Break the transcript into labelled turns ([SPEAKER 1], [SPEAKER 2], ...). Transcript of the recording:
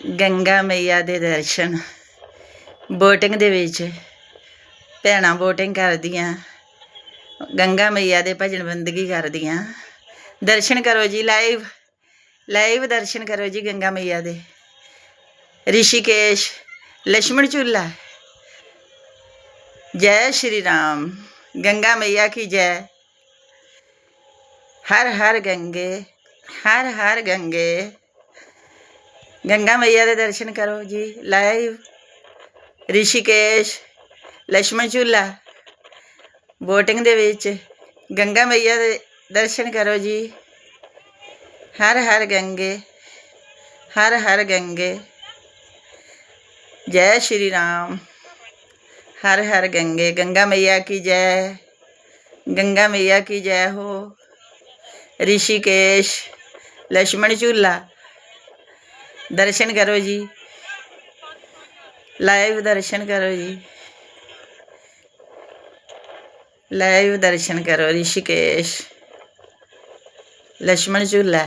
[SPEAKER 1] ਗੰਗਾ ਮਈਆ ਦੇ ਦਰਸ਼ਨ। ਬੋਟਿੰਗ ਦੇ ਵਿੱਚ ਭੈਣਾਂ ਬੋਟਿੰਗ ਕਰਦੀਆਂ, ਗੰਗਾ ਮਈਆ ਦੇ ਭਜਨ ਬੰਦਗੀ ਕਰਦੀਆਂ। ਦਰਸ਼ਨ ਕਰੋ ਜੀ ਲਾਈਵ ਲਾਈਵ ਦਰਸ਼ਨ ਕਰੋ ਜੀ ਗੰਗਾ ਮਈਆ ਦੇ। ਰਿਸ਼ੀਕੇਸ਼ ਲక్ష్మణ ਚੁੱਲਾ ਜੈ ਸ਼੍ਰੀ ਰਾਮ, ਗੰਗਾ ਮਈਆ ਕੀ ਜੈ। ਹਰ ਹਰ ਗੰਗੇ, ਹਰ ਹਰ ਗੰਗੇ। ਗੰਗਾ ਮਈਆ ਦੇ ਦਰਸ਼ਨ ਕਰੋ ਜੀ, ਲਾਈਵ, ਰਿਸ਼ੀਕੇਸ਼ ਲక్ష్మణ ਝੂਲਾ, ਬੋਟਿੰਗ ਦੇ ਵਿੱਚ ਗੰਗਾ ਮਈਆ ਦੇ ਦਰਸ਼ਨ ਕਰੋ ਜੀ। ਹਰ ਹਰ ਗੰਗੇ, ਹਰ ਹਰ ਗੰਗੇ। ਜੈ ਸ਼੍ਰੀ ਰਾਮ। ਹਰ ਹਰ ਗੰਗੇ, ਗੰਗਾ ਮਈਆ ਕੀ ਜੈ, ਗੰਗਾ ਮਈਆ ਕੀ ਜੈ ਹੋ। ਰਿਸ਼ੀਕੇਸ਼ लक्ष्मण झूला ਦਰਸ਼ਨ ਕਰੋ ਜੀ। ਲਾਈਵ ਦਰਸ਼ਨ ਕਰੋ ਜੀ। ਲਾਈਵ ਦਰਸ਼ਨ ਕਰੋ ਰਿਸ਼ਿਕੇਸ਼। ਲక్ష్మణ ਝੂਲਾ।